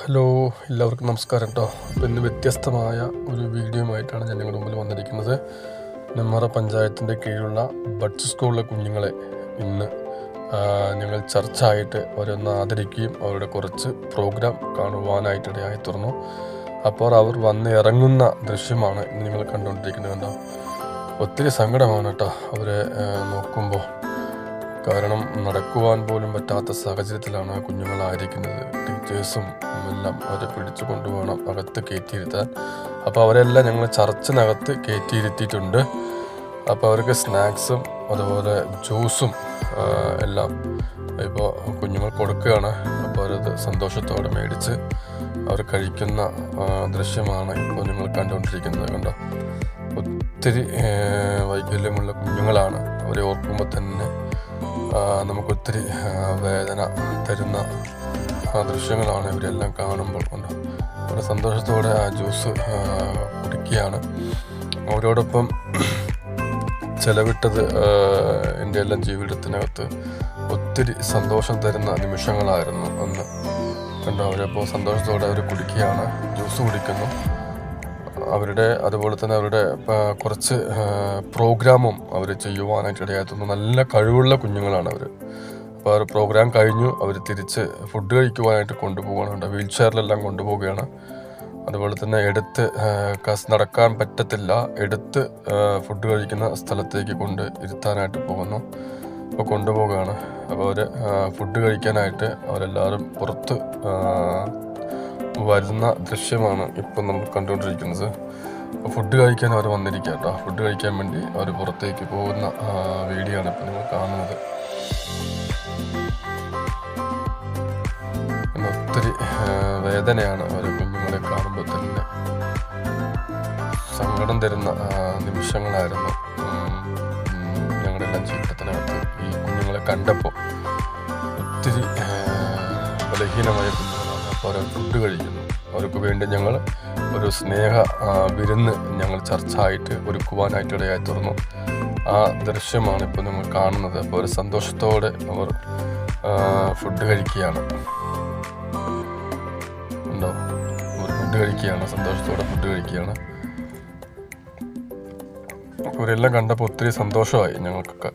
Hello എല്ലാവർക്കും നമസ്കാരം കേട്ടോ അപ്പോൾ ഇന്ന് വ്യത്യസ്തമായ ഒരു വീഡിയോയുമായിട്ടാണ് ഞാൻ നിങ്ങളുടെ മുമ്പിൽ വന്നിരിക്കുന്നത്. നെമ്മാറ പഞ്ചായത്തിന്റെ കീഴിലുള്ള ബഡ്സ് സ്കൂളിലെ കുഞ്ഞുങ്ങളെ ഇന്ന് ഞങ്ങൾ ഞങ്ങൾ ചർച്ചയായിട്ട് അവരൊന്ന് ആദരിക്കുകയും അവരുടെ കുറച്ച് പ്രോഗ്രാം കാണുവാനായിട്ടിടയായി തുറന്നു അപ്പോൾ അവർ വന്ന് ഇറങ്ങുന്ന ദൃശ്യമാണ് ഇന്ന് നിങ്ങൾ കണ്ടുകൊണ്ടിരിക്കുന്നത് കണ്ടോ ഒത്തിരി സങ്കടമാണ് കേട്ടോ അവരെ നോക്കുമ്പോൾ. കാരണം നടക്കുവാൻ പോലും പറ്റാത്ത സാഹചര്യത്തിലാണ് ആ കുഞ്ഞുങ്ങളായിരിക്കുന്നത് ടീച്ചേഴ്സും എല്ലാം അവരെ പിടിച്ചു കൊണ്ടുപോകണം അകത്ത് കയറ്റിയിരുത്താൻ. അപ്പോൾ അവരെല്ലാം ഞങ്ങൾ ചർച്ചിനകത്ത് കയറ്റിയിരുത്തിയിട്ടുണ്ട്. അപ്പോൾ അവർക്ക് സ്നാക്സും അതുപോലെ ജ്യൂസും എല്ലാം ഇപ്പോൾ കുഞ്ഞുങ്ങൾ കൊടുക്കുകയാണ്. അപ്പോൾ അവരത് സന്തോഷത്തോടെ മേടിച്ച് അവർ കഴിക്കുന്ന ദൃശ്യമാണ് ഇപ്പോൾ നിങ്ങൾ കണ്ടുകൊണ്ടിരിക്കുന്നത് കണ്ടോ? ഒത്തിരി വൈകല്യമുള്ള കുഞ്ഞുങ്ങളാണ്. അവരെ ഓർക്കുമ്പോൾ തന്നെ നമുക്കൊത്തിരി വേദന തരുന്ന ദൃശ്യങ്ങളാണ് ഇവരെല്ലാം കാണുമ്പോൾ കൊണ്ട് വളരെ സന്തോഷത്തോടെ ആ ജ്യൂസ് കുടിക്കുകയാണ്. അവരോടൊപ്പം ചെലവിട്ടത് എന്റെ എല്ലാം ജീവിതത്തിനകത്ത് ഒത്തിരി സന്തോഷം തരുന്ന നിമിഷങ്ങളായിരുന്നു അന്ന്. കണ്ടോ അവരപ്പോൾ സന്തോഷത്തോടെ അവർ കുടിക്കുകയാണ്. ജ്യൂസ് കുടിക്കുന്നു. അവരുടെ അതുപോലെ തന്നെ അവരുടെ കുറച്ച് പ്രോഗ്രാമും അവർ ചെയ്യുവാനായിട്ട് ഇടയാത്തുന്ന നല്ല കഴിവുള്ള കുഞ്ഞുങ്ങളാണ് അവർ അപ്പോൾ അവർ പ്രോഗ്രാം കഴിഞ്ഞു അവർ തിരിച്ച് ഫുഡ് കഴിക്കുവാനായിട്ട് കൊണ്ടുപോകുകയാണ് വീൽ ചെയറിലെല്ലാം കൊണ്ടുപോവുകയാണ്. അതുപോലെ തന്നെ എടുത്ത് ആ, കസ് നടക്കാൻ പറ്റത്തില്ല. എടുത്ത് ഫുഡ് കഴിക്കുന്ന സ്ഥലത്തേക്ക് കൊണ്ട് ഇരുത്താനായിട്ട് പോകുന്നു. അപ്പോൾ കൊണ്ടുപോവുകയാണ്. അപ്പോൾ അവർ ഫുഡ് കഴിക്കാനായിട്ട് അവരെല്ലാവരും പുറത്ത് ആ, വരുന്ന ദൃശ്യമാണ് ഇപ്പം നമ്മൾ കണ്ടുകൊണ്ടിരിക്കുന്നത്. ഫുഡ് കഴിക്കാൻ അവർ വന്നിരിക്കുക കേട്ടോ. ഫുഡ് കഴിക്കാൻ വേണ്ടി അവർ പുറത്തേക്ക് പോകുന്ന വീഡിയോ ആണ് ഇപ്പം നിങ്ങൾ കാണുന്നത്. ഒത്തിരി വേദനയാണ് അവർ കുഞ്ഞുങ്ങളെ കാണുമ്പോൾ തന്നെ. സങ്കടം തരുന്ന നിമിഷങ്ങളായിരുന്നു. ഞങ്ങളുടെ എല്ലാം ജീവിതത്തിനകത്ത് ഈ കുഞ്ഞുങ്ങളെ കണ്ടപ്പോൾ ഒത്തിരി ബലഹീനമായിരുന്നു. അവർ ഫുഡ് കഴിക്കുന്നു. അവർക്ക് വേണ്ടി ഞങ്ങൾ ഒരു സ്നേഹ വിരുന്ന് ഞങ്ങൾ ചർച്ച ചർച്ചയായിട്ട് ഒരുക്കുവാനായിട്ട് ഇടയായി തുറന്നു ആ ദൃശ്യമാണ് ഇപ്പോൾ നിങ്ങൾ കാണുന്നത്. അപ്പോൾ ഒരു സന്തോഷത്തോടെ അവർ ഫുഡ് കഴിക്കുകയാണ്. ഉണ്ടോ? അവർ ഫുഡ് കഴിക്കുകയാണ് സന്തോഷത്തോടെ ഫുഡ് കഴിക്കുകയാണ്. ഇവരെല്ലാം കണ്ടപ്പോൾ ഒത്തിരി സന്തോഷമായി ഞങ്ങൾക്കൊക്കെ.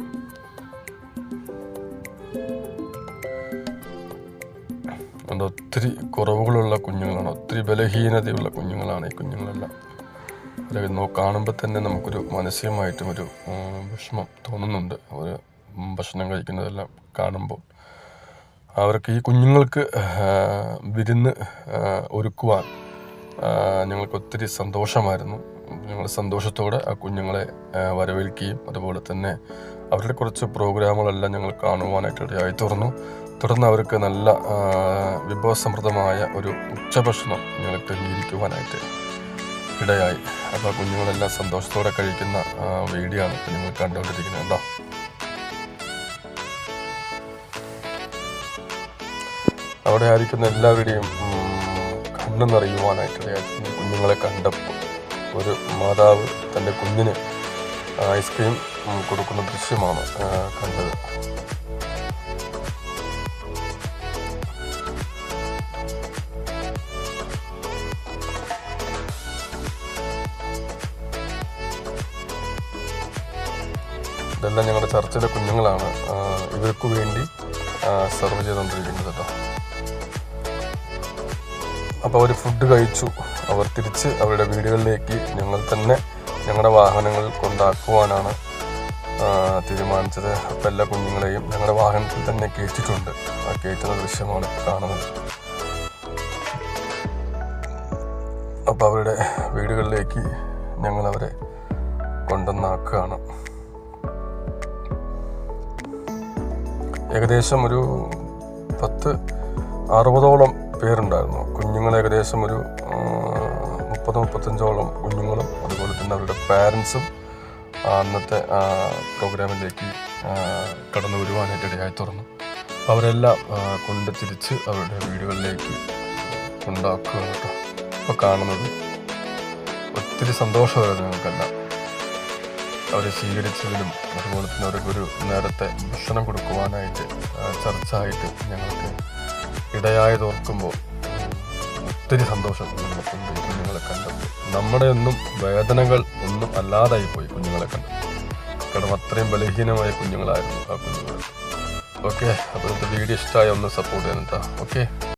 അതുകൊണ്ട് ഒത്തിരി കുറവുകളുള്ള കുഞ്ഞുങ്ങളാണ് ഒത്തിരി ബലഹീനതയുള്ള കുഞ്ഞുങ്ങളാണ് ഈ കുഞ്ഞുങ്ങളെല്ലാം. അവരെ കാണുമ്പോൾ തന്നെ നമുക്കൊരു മാനസികമായിട്ടും ഒരു വിഷമം തോന്നുന്നുണ്ട്. അവർ ഭക്ഷണം കഴിക്കുന്നതെല്ലാം കാണുമ്പോൾ. അവർക്ക് ഈ കുഞ്ഞുങ്ങൾക്ക് വിരുന്ന് ഒരുക്കുവാൻ ഞങ്ങൾക്ക് ഒത്തിരി സന്തോഷമായിരുന്നു. ഞങ്ങൾ സന്തോഷത്തോടെ ആ കുഞ്ഞുങ്ങളെ വരവേൽക്കുകയും അതുപോലെ തന്നെ അവരുടെ കുറച്ച് പ്രോഗ്രാമുകളെല്ലാം ഞങ്ങൾ കാണുവാനായിട്ട് ഇടയായി തുറന്നു തുടർന്ന് അവർക്ക് നല്ല വിഭവസമൃദ്ധമായ ഒരു ഉച്ചഭക്ഷണം ഞങ്ങൾക്ക് ജീവിക്കുവാനായിട്ട് ഇടയായി. അപ്പോൾ കുഞ്ഞുങ്ങളെല്ലാം സന്തോഷത്തോടെ കഴിക്കുന്ന വീഡിയോ ആണ് ഇപ്പോൾ നിങ്ങൾ കണ്ടുകൊണ്ടിരിക്കുന്നത് കേട്ടോ. അവിടെ ആയിരിക്കുന്ന എല്ലാവരുടെയും കണ്ണു നിറയുവാനായിട്ട് കുഞ്ഞുങ്ങളെ കണ്ടപ്പോൾ ഒരു മാതാവ് തന്റെ കുഞ്ഞിന് ഐസ്ക്രീം കൊടുക്കുന്ന ദൃശ്യമാണ് കണ്ടത്. ഇതെല്ലാം ഞങ്ങളുടെ ചർച്ചിലെ കുഞ്ഞുങ്ങളാണ്. ഇവർക്ക് വേണ്ടി സെർവ് ചെയ്തുകൊണ്ടിരിക്കുന്നത് കേട്ടോ. അപ്പോൾ അവർ ഫുഡ് കഴിച്ചു. അവർ തിരിച്ച് അവരുടെ വീടുകളിലേക്ക് ഞങ്ങൾ തന്നെ ഞങ്ങളുടെ വാഹനങ്ങളിൽ കൊണ്ടാക്കുവാനാണ് തീരുമാനിച്ചത്. അപ്പോൾ എല്ലാ കുഞ്ഞുങ്ങളെയും ഞങ്ങളുടെ വാഹനത്തിൽ തന്നെ കയറ്റിയിട്ടുണ്ട്. ആ കയറ്റുന്ന ദൃശ്യമാണ് കാണുന്നത്. അപ്പോൾ അവരുടെ വീടുകളിലേക്ക് ഞങ്ങൾ അവരെ കൊണ്ടുവന്നാക്കുകയാണ്. ഏകദേശം ഒരു പത്ത് അറുപതോളം പേരുണ്ടായിരുന്നു. കുഞ്ഞുങ്ങൾ ഏകദേശം ഒരു മുപ്പത് മുപ്പത്തഞ്ചോളം കുഞ്ഞുങ്ങളും അതുപോലെ തന്നെ അവരുടെ പാരൻസും അന്നത്തെ പ്രോഗ്രാമിലേക്ക് കടന്നു വരുവാനായിട്ട് ഇടയായി തുറന്നു അവരെല്ലാം കൊണ്ട് തിരിച്ച് അവരുടെ വീടുകളിലേക്ക് കൊണ്ടാക്കുക കേട്ടോ. ഇപ്പോൾ കാണുന്നത് ഒത്തിരി സന്തോഷമായിരുന്നു ഞങ്ങൾക്കെല്ലാം അവരെ സ്വീകരിച്ചതിലും അതുപോലെ തന്നെ അവർക്ക് ഒരു നേരത്തെ ഭക്ഷണം കൊടുക്കുവാനായിട്ട് ചർച്ചയായിട്ട് ഞങ്ങൾക്ക് ഇടയായത് ഓർക്കുമ്പോൾ ഒത്തിരി സന്തോഷം നമുക്കുണ്ട് കുഞ്ഞുങ്ങളെ കണ്ടപ്പോൾ നമ്മുടെ ഒന്നും വേദനകൾ ഒന്നും അല്ലാതായി പോയി കുഞ്ഞുങ്ങളെ കണ്ടു. കാരണം അത്രയും ബലഹീനമായ കുഞ്ഞുങ്ങളായിരുന്നു ആ കുഞ്ഞുങ്ങൾ ഓക്കെ അപ്പോൾ വീഡിയോ ഇഷ്ടമായ ഒന്ന് സപ്പോർട്ട് ചെയ്യണം കേട്ടോ. ഓക്കെ.